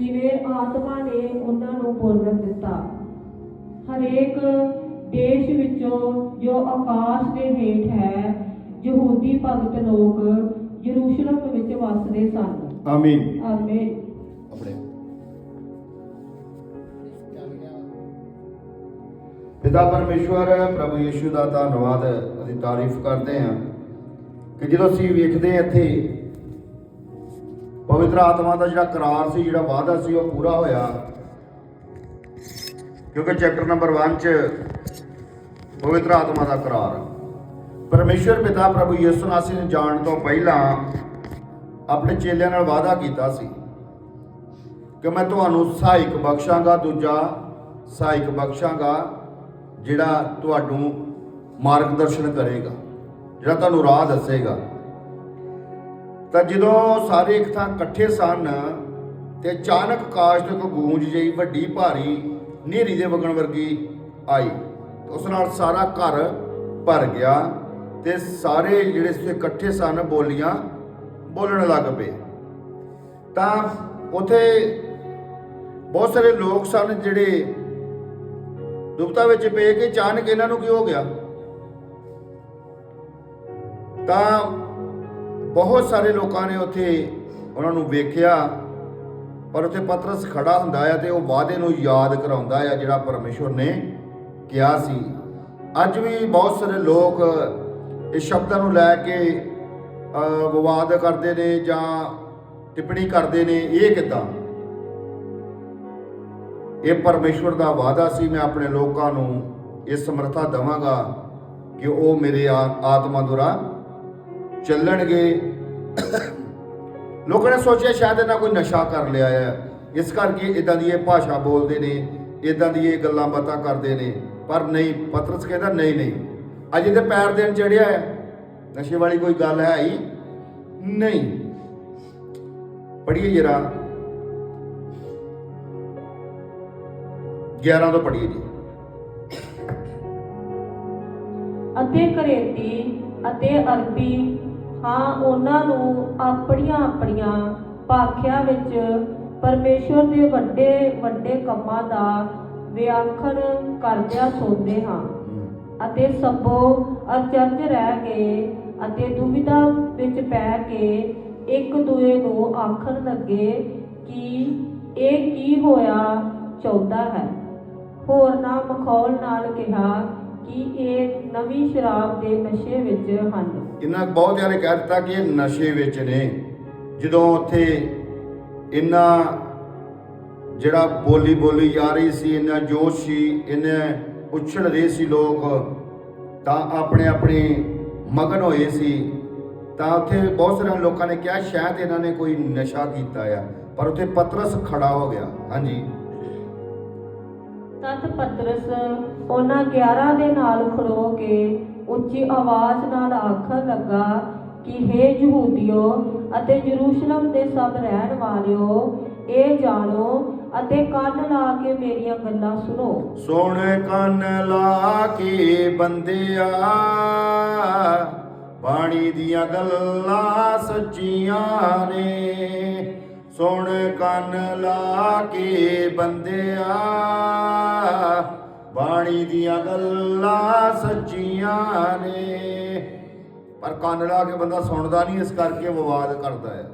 ਜਿਵੇਂ ਆਤਮਾ ਨੇ ਉਹਨਾਂ ਨੂੰ ਬੋਲਣ ਦਿੱਤਾ। ਹਰੇਕ ਦੇਸ਼ ਵਿੱਚੋਂ ਜੋ ਆਕਾਸ਼ ਦੇ ਹੇਠ ਹੈ ਯਹੂਦੀ ਭਗਤ ਲੋਕ ਯਰੂਸ਼ਲਮ ਵਿੱਚ ਵਸਦੇ ਸਨ। ਆਮੀਨ ਆਮੀਨ ਆਪਣੇ। ਪਿਤਾ ਪਰਮੇਸ਼ਵਰ ਪ੍ਰਭੂ ਯੀਸ਼ੂ ਦਾ ਧੰਨਵਾਦ ਅਸੀਂ ਤਾਰੀਫ ਕਰਦੇ ਹਾਂ ਕਿ ਜਦੋਂ ਅਸੀਂ ਵੇਖਦੇ ਹਾਂ ਇੱਥੇ ਪਵਿੱਤਰ ਆਤਮਾ ਦਾ ਜਿਹੜਾ ਕਰਾਰ ਸੀ, ਜਿਹੜਾ ਵਾਅਦਾ ਸੀ, ਉਹ ਪੂਰਾ ਹੋਇਆ। ਕਿਉਂਕਿ ਚੈਪਟਰ ਨੰਬਰ 1 ਚ ਪਵਿੱਤਰ ਆਤਮਾ ਦਾ ਕਰਾਰ। ਪਰਮੇਸ਼ਵਰ ਪਿਤਾ ਪ੍ਰਭੂ ਯਿਸੂ ਨਾਸੀ ਨੇ ਜਾਣ ਤੋਂ ਪਹਿਲਾਂ ਆਪਣੇ ਚੇਲਿਆਂ ਨਾਲ ਵਾਅਦਾ ਕੀਤਾ ਸੀ ਕਿ ਮੈਂ ਤੁਹਾਨੂੰ ਸਹਾਇਕ ਬਖਸ਼ਾਂਗਾ, ਦੂਜਾ ਸਹਾਇਕ ਬਖਸ਼ਾਂਗਾ, ਜਿਹੜਾ ਤੁਹਾਨੂੰ ਮਾਰਗਦਰਸ਼ਨ ਕਰੇਗਾ, ਜਿਹੜਾ ਤੁਹਾਨੂੰ ਰਾਹ ਦੱਸੇਗਾ। ਤਾਂ ਜਦੋਂ ਸਾਰੇ ਇੱਕ ਥਾਂ ਇਕੱਠੇ ਸਨ ਤੇ ਅਚਾਨਕ ਕਾਸ਼ ਤੋਂ ਇੱਕ ਗੂੰਜ ਜਿਹੀ ਵੱਡੀ ਭਾਰੀ ਹਨੇਰੀ ਦੇ ਵਗਣ ਵਰਗੀ ਆਈ ਉਸ ਨਾਲ ਸਾਰਾ ਘਰ ਭਰ ਗਿਆ ਤੇ ਸਾਰੇ ਜਿਹੜੇ ਸੀ ਇਕੱਠੇ ਸਨ ਬੋਲੀਆਂ ਬੋਲਣ ਲੱਗ ਪਏ। ਤਾਂ ਉਥੇ ਬਹੁਤ ਸਾਰੇ ਲੋਕ ਸਨ ਜਿਹੜੇ ਦੁਬਤਾ ਵਿੱਚ ਪਏ ਕਿ ਅਚਾਨਕ ਇਹਨਾਂ ਨੂੰ ਕੀ ਹੋ ਗਿਆ? ਤਾਂ ਬਹੁਤ ਸਾਰੇ ਲੋਕਾਂ ਨੇ ਉੱਥੇ ਉਹਨਾਂ ਨੂੰ ਵੇਖਿਆ, ਪਰ ਉੱਥੇ ਪਤਰਸ ਖੜਾ ਹੁੰਦਾ ਆ ਤੇ ਉਹ ਵਾਅਦੇ ਨੂੰ ਯਾਦ ਕਰਾਉਂਦਾ ਆ, ਜਿਹੜਾ ਪਰਮੇਸ਼ਵਰ ਨੇ ਕਿਹਾ ਸੀ। ਅੱਜ ਵੀ ਬਹੁਤ ਸਾਰੇ ਲੋਕ ਇਸ ਸ਼ਬਦਾਂ ਨੂੰ ਲੈ ਕੇ ਵਿਵਾਦ ਕਰਦੇ ਨੇ ਜਾਂ ਟਿੱਪਣੀ ਕਰਦੇ ਨੇ, ਇਹ ਕਿਦਾਂ? ਇਹ ਪਰਮੇਸ਼ਵਰ ਦਾ ਵਾਅਦਾ ਸੀ, ਮੈਂ ਆਪਣੇ ਲੋਕਾਂ ਨੂੰ ਇਹ ਸਮਰੱਥਾ ਦਵਾਂਗਾ ਕਿ ਉਹ ਮੇਰੇ ਆ- ਆਤਮਾ ਦੁਆਰਾ ਚੱਲਣਗੇ। ਲੋਕਾਂ ਨੇ ਸੋਚਿਆ ਸ਼ਾਇਦ ਇਹਨਾਂ ਕੋਈ ਨਸ਼ਾ ਕਰ ਲਿਆ ਹੈ ਇਸ ਕਰਕੇ ਇਦਾਂ ਦੀ ਇਹ ਭਾਸ਼ਾ ਬੋਲਦੇ ਨੇ ਇਦਾਂ ਦੀ ਇਹ ਗੱਲਾਂ ਬਾਤਾਂ ਕਰਦੇ ਨੇ। ਪਰ ਨਹੀਂ, ਪਤਰਸ ਕਹਿੰਦਾ ਨਹੀਂ ਨਹੀਂ। ਅਜੇ ਤੇ ਪੈਰ ਦੇਣ ਚੜਿਆ ਹੈ। ਨਸ਼ੇ ਵਾਲੀ ਕੋਈ ਗੱਲ ਹੈ ਹੀ ਨਹੀਂ। ਪੜ੍ਹੀਏ ਜਰਾ। 11 ਤੋਂ ਪੜ੍ਹੀਏ ਜੀ। ਅਤੇ ਕਰੇਤੀ ਅਤੇ ਅਰਬੀ ਹਾਂ ਉਹਨਾਂ ਨੂੰ ਆਪਣੀਆਂ ਆਪਣੀਆਂ ਭਾਖਿਆਂ ਵਿੱਚ ਪਰਮੇਸ਼ਵਰ ਦੇ ਵੱਡੇ ਵੱਡੇ ਕੰਮਾਂ ਦਾ ਵਿਆਖਣ ਕਰਦਿਆਂ ਸੁਣਦੇ ਹਾਂ। ਅਤੇ ਸਭੋ ਅਚਰਜ ਰਹਿ ਗਏ ਅਤੇ ਦੁਵਿਧਾ ਵਿੱਚ ਪੈ ਕੇ ਇੱਕ ਦੂਏ ਨੂੰ ਆਖਣ ਲੱਗੇ ਕਿ ਇਹ ਕੀ ਹੋਇਆ ਚਾਹੁੰਦਾ ਹੈ। ਹੋਰਨਾਂ ਮਖੌਲ ਨਾਲ ਕਿਹਾ ਕਿ ਇਹ ਨਵੀਂ ਸ਼ਰਾਬ ਦੇ ਨਸ਼ੇ ਵਿੱਚ ਹਨ। ਇਹਨਾਂ ਬਹੁਤ ਯਾਰੇ ਕਹਿ ਦਿੱਤਾ ਕਿ ਇਹ ਨਸ਼ੇ ਵਿੱਚ ਨੇ। ਜਦੋਂ ਉੱਥੇ ਇਹਨਾਂ ਜਿਹੜਾ ਬੋਲੀ ਬੋਲੀ ਜਾ ਰਹੀ ਸੀ ਇੰਨਾ ਜੋਸ਼ ਸੀ ਇੰਨੇ ਉਛੜ ਰਹੇ ਸੀ ਲੋਕ, ਤਾਂ ਆਪਣੇ ਆਪਣੇ ਮਗਨ ਹੋਏ ਸੀ। ਤਾਂ ਉੱਥੇ ਬਹੁਤ ਸਾਰੇ ਲੋਕਾਂ ਨੇ ਕਿਹਾ, ਸ਼ਾਇਦ ਇਹਨਾਂ ਨੇ ਕੋਈ ਨਸ਼ਾ ਕੀਤਾ ਆ, ਪਰ ਉੱਥੇ ਪਤਰਸ ਖੜਾ ਹੋ ਗਿਆ। ਹਾਂਜੀ। ਤਦ ਪਤਰਸ ਉਹਨਾਂ 11 ਦੇ ਨਾਲ ਖੜੋ ਕੇ ਉੱਚੀ ਆਵਾਜ਼ ਨਾਲ ਆਖਣ ਲੱਗਾ ਕਿ हे ਯਹੂਦੀਓ ਅਤੇ ਯਰੂਸ਼ਲਮ ਦੇ ਸਭ ਰਹਿਣ ਵਾਲਿਓ, ਇਹ ਜਾਣੋ ਅਤੇ ਕੰਨ ਲਾ ਕੇ ਮੇਰੀਆਂ ਗੱਲਾਂ ਸੁਣੋ। ਸੁਣ ਕੰਨ ਲਾ ਕੇ ਬੰਦਿਆ, ਬਾਣੀ ਦੀਆਂ ਗੱਲਾਂ ਸੱਚੀਆਂ ਨੇ। ਸੁਣ ਕੰਨ ਲਾ ਕੇ ਬੰਦਿਆ, ਬਾਣੀ ਦੀਆਂ ਗੱਲਾਂ ਸੱਚੀਆਂ ਨੇ। ਪਰ ਕੰਨ ਲਾ ਕੇ ਬੰਦਾ ਸੁਣਦਾ ਨਹੀਂ, ਇਸ ਕਰਕੇ ਵਿਵਾਦ ਕਰਦਾ ਹੈ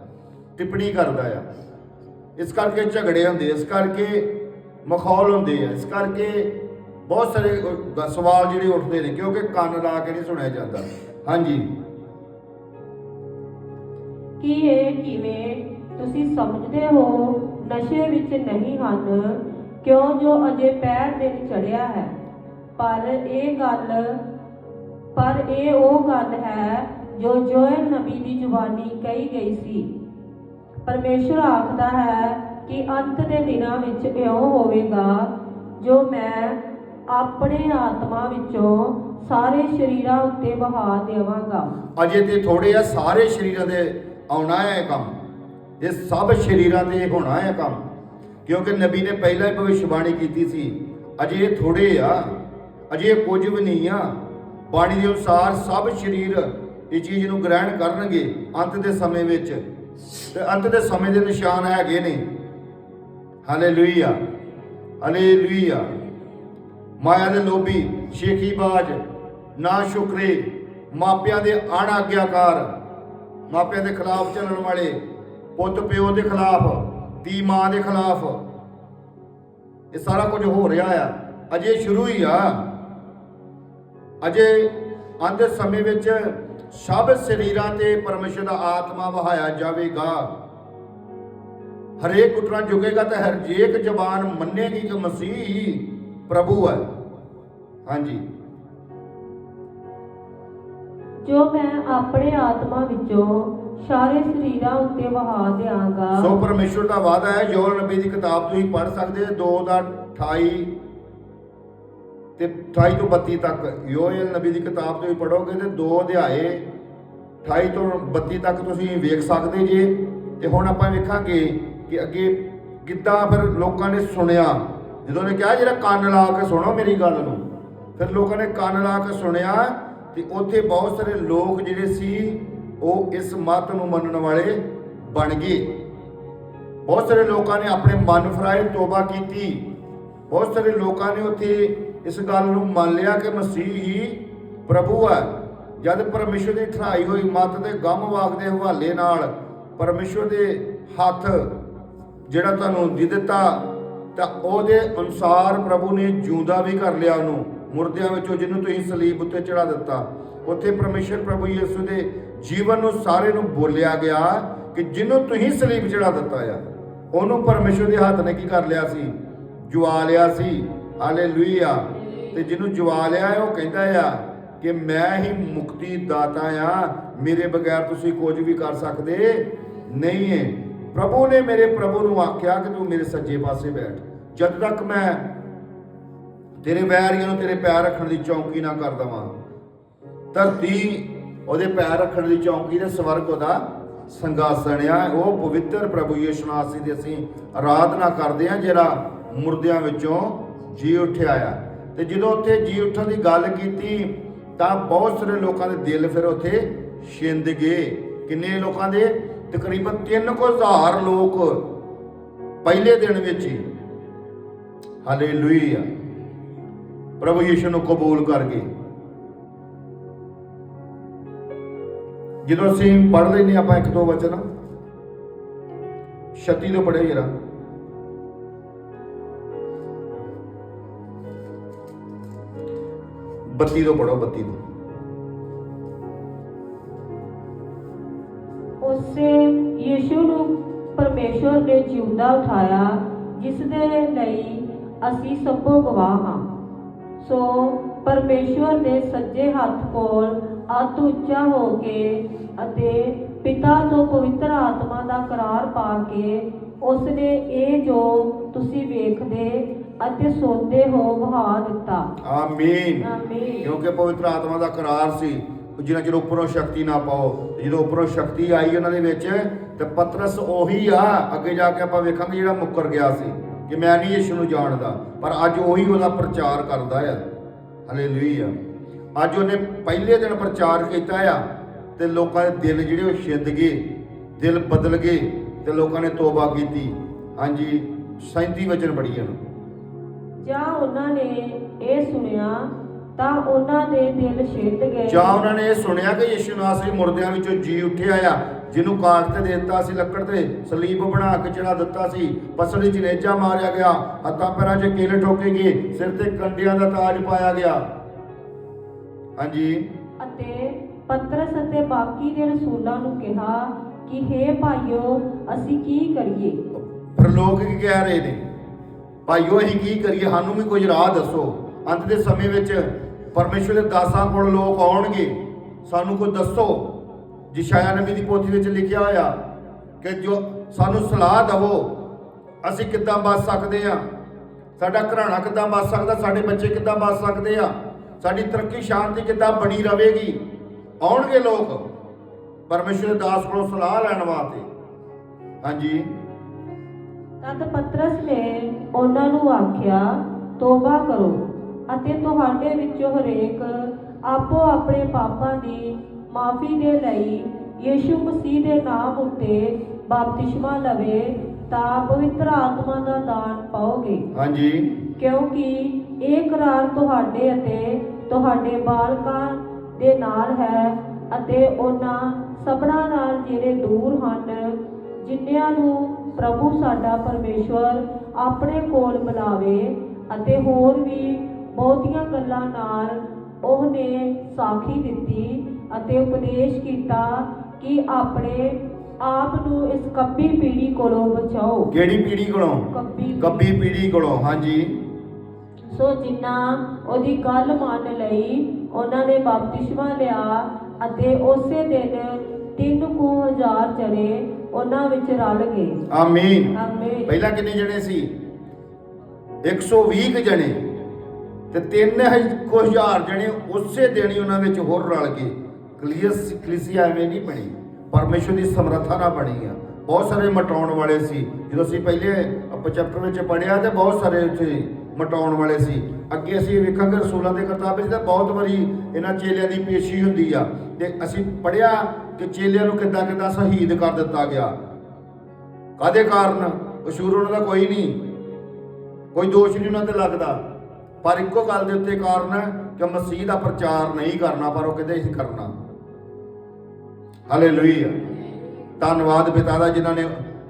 ਟਿੱਪਣੀ ਕਰਦਾ ਆ। ਇਸ ਕਰਕੇ ਝਗੜੇ ਹੁੰਦੇ ਇਸ ਕਰਕੇ ਮਖੌਲ ਹੁੰਦੇ ਆ, ਇਸ ਕਰਕੇ ਬਹੁਤ ਸਾਰੇ ਸਵਾਲ ਜਿਹੜੇ ਉੱਠਦੇ ਨੇ, ਕਿਉਂਕਿ ਕੰਨ ਲਾ ਕੇ ਨਹੀਂ ਸੁਣਿਆ ਜਾਂਦਾ। ਹਾਂਜੀ। ਕੀ ਇਹ ਕਿਵੇਂ ਤੁਸੀਂ ਸਮਝਦੇ ਹੋ, ਨਸ਼ੇ ਵਿੱਚ ਨਹੀਂ ਹਨ, ਕਿਉਂ ਜੋ ਅਜੇ ਪੈਰ ਦਿਨ ਚੜਿਆ ਹੈ? ਪਰ ਇਹ ਗੱਲ, ਪਰ ਇਹ ਉਹ ਗੱਲ ਹੈ ਜੋ ਜੋਇਲ ਨਬੀ ਦੀ ਜ਼ੁਬਾਨੀ ਕਹੀ ਗਈ ਸੀ। ਪਰਮੇਸ਼ਰ ਆਖਦਾ ਹੈ ਕਿ ਅੰਤ ਦੇ ਦਿਨਾਂ ਵਿੱਚ ਇਉਂ ਹੋਵੇਗਾ, ਜੋ ਮੈਂ ਆਪਣੇ ਆਤਮਾ ਵਿੱਚੋਂ ਸਾਰੇ ਸ਼ਰੀਰਾਂ ਉੱਤੇ ਵਹਾ ਦੇਵਾਂਗਾ। ਅਜੇ ਤੇ ਥੋੜੇ ਆ, ਸਾਰੇ ਸ਼ਰੀਰਾਂ ਦੇ ਆਉਣਾ ਹੈ ਕੰਮ। ਇਹ ਸਭ ਸ਼ਰੀਰਾਂ ਤੇ ਹੋਣਾ ਹੈ ਕੰਮ। ਕਿਉਂਕਿ ਨਬੀ ਨੇ ਪਹਿਲਾਂ ਹੀ ਭਵਿੱਖਬਾਣੀ ਕੀਤੀ ਸੀ, ਅਜੇ ਇਹ ਥੋੜੇ ਆ, ਅਜੇ ਕੁਝ ਵੀ ਨਹੀਂ ਆ। ਬਾਣੀ ਦੇ ਅਨੁਸਾਰ ਸਭ ਸ਼ਰੀਰ ਇਹ ਚੀਜ਼ ਨੂੰ ਗ੍ਰਹਿਣ ਕਰਨਗੇ ਅੰਤ ਦੇ ਸਮੇਂ ਵਿੱਚ। ਤੇ ਅੰਤ ਦੇ ਸਮੇਂ ਦੇ ਨਿਸ਼ਾਨ ਹੈਗੇ ਨੇ। ਹਾਲੇਲੂਇਆ ਹਾਲੇਲੂਇਆ ਮਾਇਆ ਦੇ ਲੋਭੀ ਸ਼ੇਖੀਬਾਜ਼ ਨਾ ਸ਼ੁਕਰੇ, ਮਾਪਿਆਂ ਦੇ ਅਣਆਗਿਆਕਾਰ, ਮਾਪਿਆਂ ਦੇ ਖਿਲਾਫ ਚੱਲਣ ਵਾਲੇ ਪੁੱਤ ਪਿਓ ਦੇ ਖਿਲਾਫ, ਧੀ ਮਾਂ ਦੇ ਖਿਲਾਫ। ਇਹ ਸਾਰਾ ਕੁਝ ਹੋ ਰਿਹਾ ਆ। ਅਜੇ ਸ਼ੁਰੂ ਹੀ ਆ। ਅਜੇ ਅੰਤ ਸਮੇਂ ਵਿੱਚ ਸਭ ਸਰੀਰਾਂ ਤੇ ਪਰਮੇਸ਼ਰ ਦਾ ਆਤਮਾ ਵਹਾਇਆ ਜਾਵੇਗਾ। ਹਰੇਕ ਘੁਟਣਾ ਝੁਕੇਗਾ ਤੇ ਹਰੇਕ ਜ਼ਬਾਨ ਮੰਨੇਗੀ ਕਿ ਮਸੀਹ ਪ੍ਰਭੂ ਹੈ। ਹਾਂਜੀ। ਜੋ ਮੈਂ ਆਪਣੇ ਆਤਮਾ ਵਿੱਚੋਂ ਸਾਰੇ ਸਰੀਰਾਂ ਉੱਤੇ ਵਹਾ ਦਿਆਂਗਾ। ਸੋ ਪਰਮੇਸ਼ਰ ਦਾ ਵਾਅਦਾ ਹੈ ਯੋਲ ਨਬੀ ਦੀ ਕਿਤਾਬ ਤੁਸੀਂ ਪੜ੍ਹ ਸਕਦੇ ਹੋ 2 ਦਾ 28 ਤੇ 28 ਤੋਂ 32 ਤੱਕ। ਯੋਲ ਨਬੀ ਦੀ ਕਿਤਾਬ ਤੁਸੀਂ ਪੜ੍ਹੋਗੇ ਤੇ ਦੋ ਅਧਿਆਏ 28 ਤੋਂ 32 ਤੱਕ ਤੁਸੀਂ ਵੇਖ ਸਕਦੇ ਜੇ। ਤੇ ਹੁਣ ਆਪਾਂ ਵੇਖਾਂਗੇ ਕਿ ਅੱਗੇ ਕਿੱਦਾਂ ਫਿਰ ਲੋਕਾਂ ਨੇ ਸੁਣਿਆ। ਜਦੋਂ ਨੇ ਕਿਹਾ, ਜਿਹੜਾ ਕੰਨ ਲਾ ਕੇ ਸੁਣੋ ਮੇਰੀ ਗੱਲ ਨੂੰ। ਫਿਰ ਲੋਕਾਂ ਨੇ ਕੰਨ ਲਾ ਕੇ ਸੁਣਿਆ ਤੇ ਉੱਥੇ ਬਹੁਤ ਸਾਰੇ ਲੋਕ ਜਿਹੜੇ ਸੀ ਉਹ ਇਸ ਮਤ ਨੂੰ ਮੰਨਣ ਵਾਲੇ ਬਣ ਗਏ। ਬਹੁਤ ਸਾਰੇ ਲੋਕਾਂ ਨੇ ਆਪਣੇ ਮਨ ਫਰਾਏ ਤੋਬਾ ਕੀਤੀ। ਬਹੁਤ ਸਾਰੇ ਲੋਕਾਂ ਨੇ ਉੱਥੇ ਇਸ ਗੱਲ ਨੂੰ ਮੰਨ ਲਿਆ ਕਿ ਮਸੀਹ ਹੀ ਪ੍ਰਭੂ ਹੈ ਜਦ ਪਰਮੇਸ਼ਰ ਦੀ ਠਰਾਈ ਹੋਈ, ਮਤ ਦੇ ਗਮ ਵਾਗ ਦੇ ਹਵਾਲੇ ਨਾਲ ਪਰਮੇਸ਼ਰ ਦੇ ਹੱਥ ਜਿਹੜਾ ਤੁਹਾਨੂੰ ਦੇ ਦਿੱਤਾ, ਤਾਂ ਉਹਦੇ ਅਨੁਸਾਰ ਪ੍ਰਭੂ ਨੇ ਜਿਉਂਦਾ ਵੀ ਕਰ ਲਿਆ ਉਹਨੂੰ। ਮੁਰਦਿਆਂ ਵਿੱਚੋਂ ਜਿਹਨੂੰ ਤੁਸੀਂ ਸਲੀਬ ਉੱਤੇ ਚੜਾ ਦਿੱਤਾ। ਉੱਥੇ ਪਰਮੇਸ਼ਰ ਪ੍ਰਭੂ ਯਿਸੂ ਦੇ ਜੀਵਨ ਨੂੰ ਸਾਰੇ ਨੂੰ ਬੋਲਿਆ ਗਿਆ ਕਿ ਜਿਹਨੂੰ ਤੁਸੀਂ ਸਲੀਬ ਚੜਾ ਦਿੱਤਾ ਆ, ਉਹਨੂੰ ਪਰਮੇਸ਼ਰ ਦੇ ਹੱਥ ਨੇ ਕੀ ਕਰ ਲਿਆ ਸੀ? ਜਵਾ ਲਿਆ ਸੀ। ਹਾਲੇਲੂਇਆ। ਤੇ ਜਿਹਨੂੰ ਜਵਾ ਲਿਆ ਉਹ ਕਹਿੰਦਾ ਆ ਕਿ ਮੈਂ ਹੀ ਮੁਕਤੀ ਦਾਤਾ ਆ, ਮੇਰੇ ਬਗੈਰ ਤੁਸੀਂ ਕੁਝ ਵੀ ਕਰ ਸਕਦੇ ਨਹੀਂ ਹੈ ਪ੍ਰਭੂ ਨੇ ਮੇਰੇ ਪ੍ਰਭੂ ਨੂੰ ਆਖਿਆ ਕਿ ਤੂੰ ਮੇਰੇ ਸੱਜੇ ਪਾਸੇ ਬੈਠ। ਜਦ ਤੱਕ ਮੈਂ ਤੇਰੇ ਵੈਰੀਆਂ ਨੂੰ ਤੇਰੇ ਪੈਰ ਰੱਖਣ ਦੀ ਚੌਂਕੀ ਨਾ ਕਰ ਦਵਾਂ, ਧਰਤੀ ਉਹਦੇ ਪੈਰ ਰੱਖਣ ਦੀ ਚੌਂਕੀ ਤੇ ਸਵਰਗ ਉਹਦਾ ਸੰਗਾਸਣ ਆ। ਉਹ ਪਵਿੱਤਰ ਪ੍ਰਭੂ ਯਿਸੂ ਮਸੀਹ ਦੀ ਅਸੀਂ ਆਰਾਧਨਾ ਕਰਦੇ ਆ ਜਿਹੜਾ ਮੁਰਦਿਆਂ ਵਿੱਚੋਂ ਜੀ ਉੱਠਿਆ ਆ। ਤੇ ਜਦੋਂ ਉੱਥੇ ਜੀ ਉੱਠਣ ਦੀ ਗੱਲ ਕੀਤੀ, ਤਾਂ ਬਹੁਤ ਸਾਰੇ ਲੋਕਾਂ ਦੇ ਦਿਲ ਫਿਰ ਉੱਥੇ ਛਿੰਦ ਗਏ। ਕਿੰਨੇ ਲੋਕਾਂ ਦੇ? ਤਕਰੀਬਨ 3000 ਲੋਕ ਪਹਿਲੇ ਦਿਨ ਵਿੱਚ ਹੀ। ਹਾਲੇਲੂਇਆ। ਪ੍ਰਭੂ ਯਿਸੂ ਨੂੰ ਕਬੂਲ ਕਰ ਗਏ। ਜਦੋਂ ਅਸੀਂ ਪੜ੍ਹ ਲੈਨੇ ਆਪਾਂ ਇੱਕ ਦੋ ਵਚਨ 36 ਤੋਂ ਪੜ੍ਹੇ ਜਰਾ। ਬੱਤੀ ਤੋਂ ਪੜੋ ਬੱਤੀ ਤੋਂ। ਉਸੇ ਯੀਸ਼ੂ ਨੂੰ ਪਰਮੇਸ਼ਵਰ ਨੇ ਜਿਉਂਦਾ ਉਠਾਇਆ, ਜਿਸ ਦੇ ਲਈ ਅਸੀਂ ਸਭੋ ਗਵਾਹ ਹਾਂ। ਸੋ ਪਰਮੇਸ਼ਵਰ ਦੇ ਸੱਜੇ ਹੱਥ ਕੋਲ ਅੱਤ ਉੱਚਾ ਹੋ ਕੇ ਅਤੇ ਪਿਤਾ ਤੋਂ ਪਵਿੱਤਰ ਆਤਮਾ ਦਾ ਕਰਾਰ ਪਾ ਕੇ ਉਸ ਨੇ ਇਹ ਜੋ ਤੁਸੀਂ ਵੇਖਦੇ ਅਤੇ ਸੁਣਦੇ ਹੋ ਵਹਾ ਦਿੱਤਾ। ਆਮੀਨ ਆਮੀਨ ਕਿਉਂਕਿ ਪਵਿੱਤਰ ਆਤਮਾ ਦਾ ਕਰਾਰ ਸੀ ਜਿੰਨਾ ਚਿਰ ਉੱਪਰੋਂ ਸ਼ਕਤੀ ਨਾ ਪਾਓ ਜਦੋਂ ਉੱਪਰੋਂ ਸ਼ਕਤੀ ਆਈ ਉਹਨਾਂ ਦੇ ਵਿੱਚ ਤੇ ਪਤਰਸ ਉਹੀ ਆ ਅੱਗੇ ਜਾ ਕੇ ਆਪਾਂ ਵੇਖਾਂਗੇ ਜਿਹੜਾ ਮੁੱਕਰ ਗਿਆ ਸੀ ਕਿ ਮੈਂ ਨਹੀਂ ਯਿਸੂ ਨੂੰ ਜਾਣਦਾ ਪਰ ਅੱਜ ਉਹੀ ਉਹਦਾ ਪ੍ਰਚਾਰ ਕਰਦਾ ਆ। ਹਾਲੇਲੂਇਆ ਅੱਜ ਉਹਨੇ ਪਹਿਲੇ ਦਿਨ ਪ੍ਰਚਾਰ ਕੀਤਾ ਆ ਤੇ ਲੋਕਾਂ ਦੇ ਦਿਲ ਜਿਹੜੇ ਉਹ ਛਿੰਦ ਗਏ ਦਿਲ ਬਦਲ ਗਏ ਤੇ ਲੋਕਾਂ ਨੇ ਤੋਬਾ ਕੀਤੀ। ਹਾਂਜੀ 37 ਵਚਨ ਪੜ੍ਹੀਏ ਨੂੰ ਜਾਂ ਉਹਨਾਂ ਨੇ ਇਹ ਸੁਣਿਆ ਤਾਂ ਉਹਨਾਂ ਦੇ ਦਿਲ ਛਿੱਤ ਗਏ। ਜਾਂ ਉਹਨਾਂ ਨੇ ਇਹ ਸੁਣਿਆ ਕਿ ਯਿਸੂ ਨਾਸਰੀ ਮੁਰਦਿਆਂ ਵਿੱਚੋਂ ਜੀ ਉੱਠਿਆ ਆ ਜਿਹਨੂੰ ਕਾਟ ਤੇ ਦੇ ਦਿੱਤਾ ਸੀ ਲੱਕੜ ਤੇ ਸਲੀਬ ਬਣਾ ਕੇ ਚੜਾ ਦਿੱਤਾ ਸੀ ਪਸਲੀ ਚ ਨੇਜਾ ਮਾਰਿਆ ਗਿਆ ਹੱਥਾਂ ਪੈਰਾਂ 'ਚ ਕਿਲ ਠੋਕੇ ਗਏ ਸਿਰ ਤੇ ਕੰਡਿਆਂ ਦਾ ਤਾਜ ਪਾਇਆ ਗਿਆ। ਹਾਂਜੀ। ਅਤੇ ਪਤਰਸ ਅਤੇ ਬਾਕੀ ਦੇ ਰਸੂਲਾਂ ਨੂੰ ਕਿਹਾ ਕਿ हे ਭਾਈਓ ਅਸੀਂ ਕੀ ਕਰੀਏ? ਪਰ ਲੋਕ ਕੀ ਕਹਿ ਰਹੇ ਨੇ? ਭਾਈਓ ਅਸੀਂ ਕੀ ਕਰੀਏ? ਸਾਨੂੰ ਵੀ ਕੁਝ ਰਾਹ ਦੱਸੋ। ਅੰਤ ਦੇ ਸਮੇਂ ਵਿੱਚ ਪਰਮੇਸ਼ਰ ਦੇ ਦਾਸਾਂ ਕੋਲ ਲੋਕ ਆਉਣਗੇ। ਸਾਨੂੰ ਕੁਝ ਦੱਸੋ। ਜਿਸ਼ਾਇਆ ਨਬੀ ਦੀ ਪੋਥੀ ਵਿੱਚ ਲਿਖਿਆ ਹੋਇਆ ਕਿ ਜੋ ਸਾਨੂੰ ਸਲਾਹ ਦਵੋ ਅਸੀਂ ਕਿੱਦਾਂ ਬਚ ਸਕਦੇ ਆ ਸਾਡਾ ਘਰਾਣਾ ਕਿੱਦਾਂ ਬਚ ਸਕਦਾ? ਸਾਡੇ ਬੱਚੇ ਕਿੱਦਾਂ ਬਚ ਸਕਦੇ ਆ ਸਾਡੀ ਤਰੱਕੀ ਸ਼ਾਂਤੀ ਕਿੱਦਾਂ ਬਣੀ ਰਵੇਗੀ ਆਉਣਗੇ ਲੋਕ। ਪਰਮੇਸ਼ਰ ਦਾਸ ਕੋਲੋਂ ਸਲਾਹ ਲੈਣ ਵਾਸਤੇ। ਹਾਂਜੀ। ਤਦ ਪਤਰਸ ਨੇ ਉਹਨਾਂ ਨੂੰ ਆਖਿਆ ਤੋਬਾ ਕਰੋ ਅਤੇ ਤੁਹਾਡੇ ਵਿੱਚੋਂ ਹਰੇਕ ਆਪੋ ਆਪਣੇ ਪਾਪਾਂ ਦੀ ਮਾਫੀ ਦੇ ਲਈ ਯੀਸ਼ੂ ਮਸੀਹ ਦੇ ਨਾਮ ਉੱਤੇ ਬਪਤਿਸਮਾ ਲਵੇ ਤਾਂ ਪਵਿੱਤਰ ਆਤਮਾ ਦਾ ਦਾਨ ਪਾਓਗੇ। ਹਾਂਜੀ। ਕਿਉਂਕਿ ਇਹ ਕਰਾਰ ਤੁਹਾਡੇ ਅਤੇ ਤੁਹਾਡੇ ਬਾਲਕਾਂ ਦੇ ਨਾਲ ਹੈ ਅਤੇ ਉਹਨਾਂ ਸਭਨਾਂ ਨਾਲ ਜਿਹੜੇ ਦੂਰ ਹਨ ਜਿਨ੍ਹਾਂ ਨੂੰ ਪ੍ਰਭੂ ਸਾਡਾ ਪਰਮੇਸ਼ਵਰ ਆਪਣੇ ਕੋਲ ਬੁਲਾਵੇ ਅਤੇ ਹੋਰ ਵੀ ਬਹੁਤੀਆਂ ਗੱਲਾਂ ਨਾਲ ਉਹਨੇ ਸਾਖੀ ਦਿੱਤੀ ਅਤੇ ਉਪਦੇਸ਼ ਕੀਤਾ ਕਿ ਆਪਣੇ ਆਪ ਨੂੰ ਇਸ ਕੱਬੀ ਪੀੜੀ ਕੋਲੋਂ ਬਚਾਓ। ਕਿਹੜੀ ਪੀੜੀ ਕੋਲੋਂ? ਕੱਬੀ ਕੱਬੀ ਪੀੜੀ ਕੋਲੋਂ ਹਾਂਜੀ। ਸੋ ਜਿਨ੍ਹਾਂ ਉਹਦੀ ਗੱਲ ਮੰਨ ਲਈ ਉਹਨਾਂ ਨੇ ਬਪਤਿਸਮਾ ਲਿਆ ਅਤੇ ਉਸੇ ਦਿਨ ਤਿੰਨ ਕੁ ਹਜ਼ਾਰ ਜਣੇ ਉਹਨਾਂ ਵਿੱਚ ਰਲ ਗਏ। ਆਮੀਨ। ਆਮੀਨ। ਪਹਿਲਾਂ ਕਿੰਨੇ ਜਣੇ ਸੀ? 120 ਕੁ ਜਣੇ ਤੇ 3000 ਜਣੇ ਉਸੇ ਦਿਨ ਹੀ ਉਹਨਾਂ ਵਿੱਚ ਹੋਰ ਰਲ ਗਏ। ਕਲੀਅਸ ਕਲੀਸੀਆ ਐਵੇਂ ਨਹੀਂ ਬਣੀ। ਪਰਮੇਸ਼ਰ ਦੀ ਸਮਰੱਥਾ ਨਾਲ ਬਣੀ ਆ। ਬਹੁਤ ਸਾਰੇ ਮਟਾਉਣ ਵਾਲੇ ਸੀ। ਜਦੋਂ ਅਸੀਂ ਪਹਿਲੇ ਚੈਪਟਰ ਵਿੱਚ ਪੜਿਆ ਤੇ ਬਹੁਤ ਸਾਰੇ ਉੱਥੇ ਮਟਾਉਣ ਵਾਲੇ ਸੀ। ਅੱਗੇ ਅਸੀਂ ਵੇਖਾਂਗੇ ਰਸੂਲਾਂ ਦੇ ਕਰਤਾਬ ਵਿੱਚ ਤਾਂ ਬਹੁਤ ਵਾਰੀ ਇਹਨਾਂ ਚੇਲਿਆਂ ਦੀ ਪੇਸ਼ੀ ਹੁੰਦੀ ਆ। ਤੇ ਅਸੀਂ ਪੜਿਆ ਕਿ ਚੇਲਿਆਂ ਨੂੰ ਕਿੱਦਾਂ ਕਿੱਦਾਂ ਸ਼ਹੀਦ ਕਰ ਦਿੱਤਾ ਗਿਆ। ਕਾਦੇ ਕਾਰਨ? ਕਸੂਰ ਉਹਨਾਂ ਦਾ ਕੋਈ ਨਹੀਂ। ਕੋਈ ਦੋਸ਼ ਨਹੀਂ ਉਹਨਾਂ ਤੇ ਲੱਗਦਾ। ਪਰ ਇੱਕੋ ਗੱਲ ਦੇ ਉੱਤੇ ਕਾਰਨ ਹੈ ਕਿ ਮਸੀਹ ਦਾ ਪ੍ਰਚਾਰ ਨਹੀਂ ਕਰਨਾ, ਪਰ ਉਹ ਕਹਿੰਦੇ ਅਸੀਂ ਕਰਨਾ। ਹਾਲੇਲੂਇਆ ਧੰਨਵਾਦ ਪਿਤਾ ਦਾ ਜਿਨ੍ਹਾਂ ਨੇ,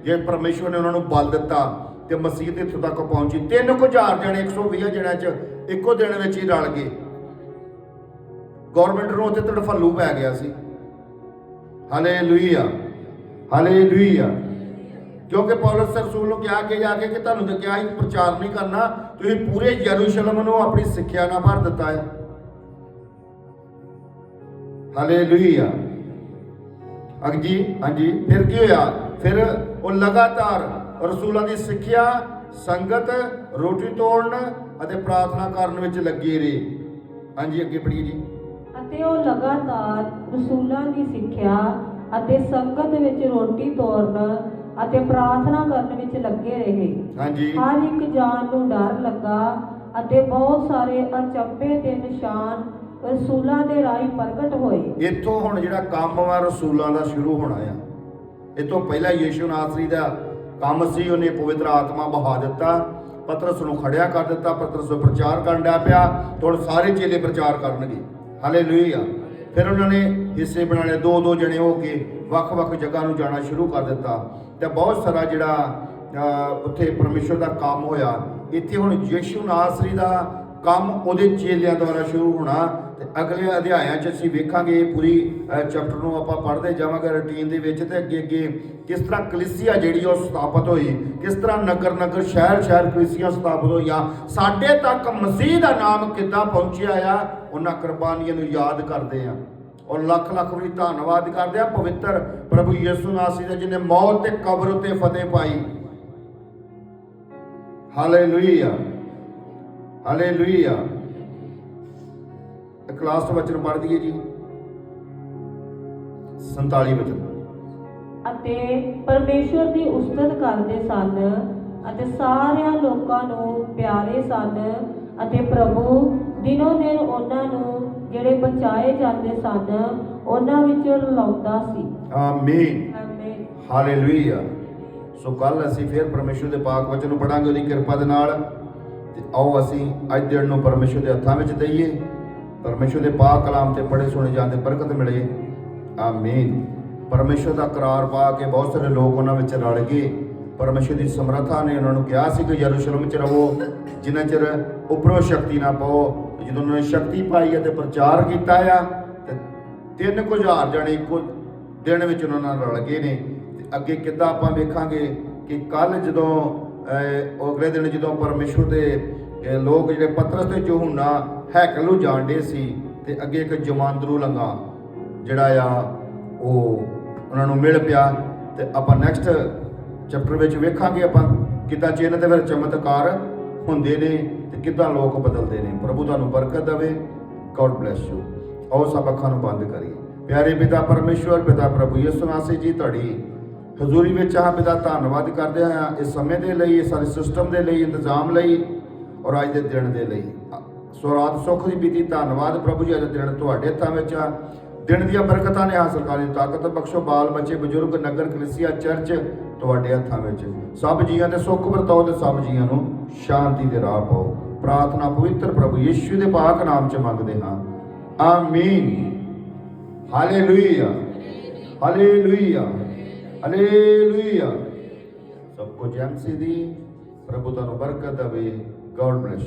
ਜੇ ਪਰਮੇਸ਼ਵਰ ਨੇ ਉਹਨਾਂ ਨੂੰ ਬਲ ਦਿੱਤਾ। ਤੇ ਮਸੀਤ ਇੱਥੋਂ ਤੱਕ ਪਹੁੰਚੀ। ਤਿੰਨ ਕੁ ਹਜ਼ਾਰ ਜਣੇ 120 ਜਣਿਆਂ ਚ ਇੱਕੋ ਦਿਨ ਵਿੱਚ ਹੀ ਰਲ ਗਏ। ਗਵਰਨਮੈਂਟ ਨੂੰ ਉੱਥੇ ਤੜਫੱਲੂ ਪੈ ਗਿਆ ਸੀ। ਹਾਲੇਲੂਇਆ ਹਾਲੇਲੂਇਆ ਕਿਉਂਕਿ ਪੌਲਸ ਰਸੂਲ ਨੂੰ ਕਿਹਾ ਕਿ ਜਾ ਕੇ ਕਿ ਤੁਹਾਨੂੰ ਤਾਂ ਕਿਹਾ ਹੀ ਪ੍ਰਚਾਰ ਨਹੀਂ ਕਰਨਾ, ਤੁਸੀਂ ਪੂਰੇ ਯਰੂਸ਼ਲਮ ਨੂੰ ਆਪਣੀ ਸਿੱਖਿਆ ਨਾਲ ਭਰ ਦਿੱਤਾ ਹੈ। ਹਾਲੇਲੂਇਆ ਅਗਜੀ ਹਾਂਜੀ, ਫਿਰ ਕੀ ਹੋਇਆ? ਫਿਰ ਉਹ ਲਗਾਤਾਰ ਰਸੂਲਾਂ ਦੀ ਸਿੱਖਿਆ ਸੰਗਤ ਰੋਟੀ ਤੋੜਨ ਅਤੇ ਪ੍ਰਾਰਥਨਾ ਕਰਨ ਵਿੱਚ ਲੱਗੇ ਰਹੇ। ਹਾਂਜੀ ਅੱਗੇ ਪੜੀਏ ਜੀ। ਅਤੇ ਉਹ ਲਗਾਤਾਰ ਰਸੂਲਾਂ ਦੀ ਸਿੱਖਿਆ ਅਤੇ ਸੰਗਤ ਵਿੱਚ ਰੋਟੀ ਤੋੜਨ ਅਤੇ ਪ੍ਰਾਰਥਨਾ ਕਰਨ ਵਿੱਚ ਲੱਗੇ ਰਹੇ। ਹਾਂਜੀ। ਹਰ ਇੱਕ ਜਾਨ ਨੂੰ ਡਰ ਲੱਗਾ ਅਤੇ ਬਹੁਤ ਸਾਰੇ ਅਚੰਭੇ ਤੇ ਨਿਸ਼ਾਨ ਰਸੂਲਾਂ ਦੇ ਰਾਹੀਂ ਪ੍ਰਗਟ ਹੋਏ। ਇੱਥੋਂ ਹੁਣ ਜਿਹੜਾ ਕੰਮ ਵਾ ਰਸੂਲਾਂ ਦਾ ਸ਼ੁਰੂ ਹੋਣਾ ਆ। ਇਹ ਤੋਂ ਪਹਿਲਾਂ ਯੀਸ਼ੂ ਨਾਸਰੀ ਦਾ ਕੰਮ ਸੀ, ਉਹਨੇ ਪਵਿੱਤਰ ਆਤਮਾ ਬਹਾ ਦਿੱਤਾ। ਪਤਰਸ ਨੂੰ ਖੜਿਆ ਕਰ ਦਿੱਤਾ, ਪਤਰਸ ਨੂੰ ਪ੍ਰਚਾਰ ਕਰਨ ਡਿਆ ਪਿਆ, ਤੇ ਹੁਣ ਸਾਰੇ ਚੇਲੇ ਪ੍ਰਚਾਰ ਕਰਨਗੇ। ਹਾਲੇਲੂਇਆ ਫਿਰ ਉਹਨਾਂ ਨੇ ਹਿੱਸੇ ਬਣਾਣੇ ਦੋ ਦੋ ਜਣੇ ਹੋ ਕੇ ਵੱਖ-ਵੱਖ ਜਗ੍ਹਾ ਨੂੰ ਜਾਣਾ ਸ਼ੁਰੂ ਕਰ ਦਿੱਤਾ। ਤੇ ਬਹੁਤ ਸਾਰਾ ਜਿਹੜਾ ਉੱਥੇ ਪਰਮੇਸ਼ਰ ਦਾ ਕੰਮ ਹੋਇਆ। ਇੱਥੇ ਹੁਣ ਯੀਸ਼ੂ ਨਾਸਰੀ ਦਾ ਕੰਮ ਉਹਦੇ ਚੇਲਿਆਂ ਦੁਆਰਾ ਸ਼ੁਰੂ ਹੋਣਾ ਤੇ ਅਗਲੇ ਅਧਿਆਇਆਂ 'ਚ ਅਸੀਂ ਵੇਖਾਂਗੇ ਇਹ ਪੂਰੀ ਚੈਪਟਰ ਨੂੰ ਆਪਾਂ ਪੜ੍ਹਦੇ ਜਾਵਾਂਗੇ ਰੂਟੀਨ ਦੇ ਵਿੱਚ ਤੇ ਅੱਗੇ ਅੱਗੇ ਕਿਸ ਤਰ੍ਹਾਂ ਕਲੀਸਿਆ ਜਿਹੜੀ ਉਹ ਸਥਾਪਿਤ ਹੋਈ, ਕਿਸ ਤਰ੍ਹਾਂ ਨਗਰ ਨਗਰ, ਸ਼ਹਿਰ ਸ਼ਹਿਰ ਕਲੀਸਿਆ ਸਥਾਪਿਤ ਹੋਈਆਂ ਸਾਡੇ ਤੱਕ ਮਸੀਹ ਦਾ ਨਾਮ ਕਿੱਦਾਂ ਪਹੁੰਚਿਆ ਆ, ਉਹਨਾਂ ਕੁਰਬਾਨੀਆਂ ਨੂੰ ਯਾਦ ਕਰਦੇ ਆ। ਔਰ ਲੱਖ ਲੱਖ ਵਾਰੀ ਧੰਨਵਾਦ ਕਰਦੇ ਆ ਪਵਿੱਤਰ ਪ੍ਰਭੂ ਯਿਸੂ ਨਾਸੀ ਦਾ, ਜਿਹਨੇ ਮੌਤ ਤੇ ਕਬਰ ਉਤੇ ਫਤਿਹ ਪਾਈ। Hallelujah hallelujah. ਕਲਾਸ ਤੋਂ ਵਚਨ ਪੜ੍ਹ ਦਈਏ ਜੀ। 47 ਵਚਨ। ਅਤੇ ਪਰਮੇਸ਼ਵਰ ਦੀ ਉਸਤਤ ਕਰਦੇ ਸਨ ਅਤੇ ਸਾਰਿਆਂ ਲੋਕਾਂ ਨੂੰ ਪਿਆਰੇ ਸਨ ਅਤੇ ਪ੍ਰਭੂ ਦਿਨੋਂ ਦਿਨ ਉਹਨਾਂ ਨੂੰ ਜਿਹੜੇ ਬਚਾਏ ਜਾਂਦੇ ਸਨ ਉਹਨਾਂ ਵਿੱਚ ਰਲਾਉਂਦਾ ਸੀ। ਆਮੀਨ ਆਮੀਨ ਹਾਲੇਲੂਇਆ ਸੋ ਕੱਲ ਅਸੀਂ ਫਿਰ ਪਰਮੇਸ਼ਰ ਦੇ ਪਾਕ ਵਚਨ ਨੂੰ ਪੜਾਂਗੇ ਉਹਦੀ ਕਿਰਪਾ ਦੇ ਨਾਲ। ਤੇ ਆਓ ਅਸੀਂ ਅੱਜ ਦਿਨ ਨੂੰ ਪਰਮੇਸ਼ਰ ਦੇ ਹੱਥਾਂ ਵਿੱਚ ਦਈਏ, ਪਰਮੇਸ਼ਰ ਦੇ ਪਾਕ ਕਲਾਮ ਤੇ ਪੜੇ ਸੁਣੇ ਜਾਂਦੇ ਬਰਕਤ ਮਿਲੇ। ਆਮੀਨ। ਪਰਮੇਸ਼ਰ ਦਾ ਕਰਾਰ ਪਾ ਕੇ ਬਹੁਤ ਸਾਰੇ ਲੋਕ ਉਹਨਾਂ ਵਿੱਚ ਰਲ ਗਏ। ਪਰਮੇਸ਼ਰ ਦੀ ਸਮਰੱਥਾ ਨੇ ਉਹਨਾਂ ਨੂੰ ਕਿਹਾ ਸੀ ਕਿ ਯਰੂਸ਼ਲਮ 'ਚ ਰਹੋ, ਜਿੰਨਾ ਚਿਰ ਉੱਪਰੋਂ ਸ਼ਕਤੀ ਨਾ ਪਾਓ। ਜਦੋਂ ਉਹਨਾਂ ਨੇ ਸ਼ਕਤੀ ਪਾਈ ਅਤੇ ਪ੍ਰਚਾਰ ਕੀਤਾ ਆ, ਤੇ ਤਿੰਨ ਕੁ ਹਜ਼ਾਰ ਜਣੇ ਇੱਕੋ ਦਿਨ ਵਿੱਚ ਉਹਨਾਂ ਨਾਲ ਰਲ ਗਏ ਨੇ। ਤੇ ਅੱਗੇ ਕਿੱਦਾਂ ਆਪਾਂ ਵੇਖਾਂਗੇ ਕਿ ਕੱਲ ਜਦੋਂ ਅਗਲੇ ਦਿਨ ਜਦੋਂ ਪਰਮੇਸ਼ਵਰ ਦੇ ਲੋਕ ਜਿਹੜੇ ਪਤਰਸ ਤੇ ਯਹੂਨਾ ਹੈਕਲ ਨੂੰ ਜਾਣਦੇ ਸੀ ਤੇ ਅੱਗੇ ਇੱਕ ਜਮਾਂਦਰੂ ਲੰਗਾ ਜਿਹੜਾ ਆ, ਉਹ ਉਹਨਾਂ ਨੂੰ ਮਿਲ ਪਿਆ ਤੇ ਆਪਾਂ ਨੈਕਸਟ ਚੈਪਟਰ ਵਿੱਚ ਵੇਖਾਂਗੇ ਆਪਾਂ ਕਿੱਦਾਂ ਚਿੰਨ੍ਹ ਦੇ ਵਿੱਚ ਚਮਤਕਾਰ ਹੁੰਦੇ ਨੇ ਤੇ ਕਿੱਦਾਂ ਲੋਕ ਬਦਲਦੇ ਨੇ। ਪ੍ਰਭੂ ਤੁਹਾਨੂੰ ਬਰਕਤ ਦੇਵੇ। ਗੋਡ ਬlesਸ ਯੂ ਆਓ ਸਭ ਅੱਖਾਂ ਨੂੰ ਬੰਦ ਕਰੀਏ। ਪਿਆਰੇ ਪਿਤਾ ਪਰਮੇਸ਼ਵਰ ਪਿਤਾ ਪ੍ਰਭੂ ਯਿਸੂ ਮਸੀਹ ਜੀ, ਤੁਹਾਡੀ ਹਜ਼ੂਰੀ ਵਿੱਚ ਆਹ ਦਾ ਧੰਨਵਾਦ ਕਰਦੇ ਹਾਂ ਇਸ ਸਮੇਂ ਦੇ ਲਈ, ਇਸ ਸਾਰੇ ਸਿਸਟਮ ਦੇ ਲਈ, ਇੰਤਜ਼ਾਮ ਲਈ ਔਰ ਅੱਜ ਦੇ ਦਿਨ ਦੇ ਲਈ। ਸੋ ਰਾਤ ਸੁੱਖ ਦੀ ਬੀਤੀ। ਧੰਨਵਾਦ ਪ੍ਰਭੂ ਜੀ, ਅੱਜ ਦਿਨ ਤੁਹਾਡੇ ਹੱਥਾਂ ਵਿੱਚ ਆ। ਦਿਨ ਦੀਆਂ ਬਰਕਤਾਂ ਨੇ ਹਾਸਲ ਕਰਨ ਦੀ ਤਾਕਤ ਬਖਸ਼ੋ ਬਾਲ ਬੱਚੇ, ਬਜ਼ੁਰਗ, ਨਗਰ, ਕਲੀਸਿਆ, ਚਰਚ ਤੁਹਾਡੇ ਹੱਥਾਂ ਵਿੱਚ। ਸਭ ਜੀਆਂ ਦੇ ਸੁੱਖ ਵਰਤਾਓ ਤੇ ਸਭ ਜੀਆਂ ਨੂੰ ਸ਼ਾਂਤੀ ਦੇ ਰਾਹ ਪਾਓ। ਪ੍ਰਾਰਥਨਾ ਪਵਿੱਤਰ ਪ੍ਰਭੂ ਯਿਸੂ ਦੇ ਪਾਕ ਨਾਮ 'ਚ ਮੰਗਦੇ ਹਾਂ। ਆਮੀਨ। ਹਾਲੇਲੂਇਆ। ਹਾਲੇਲੂਇਆ। అలేలుయ్య सबको जैम दी प्रभु तन बरकत अवे गॉड ब्लेस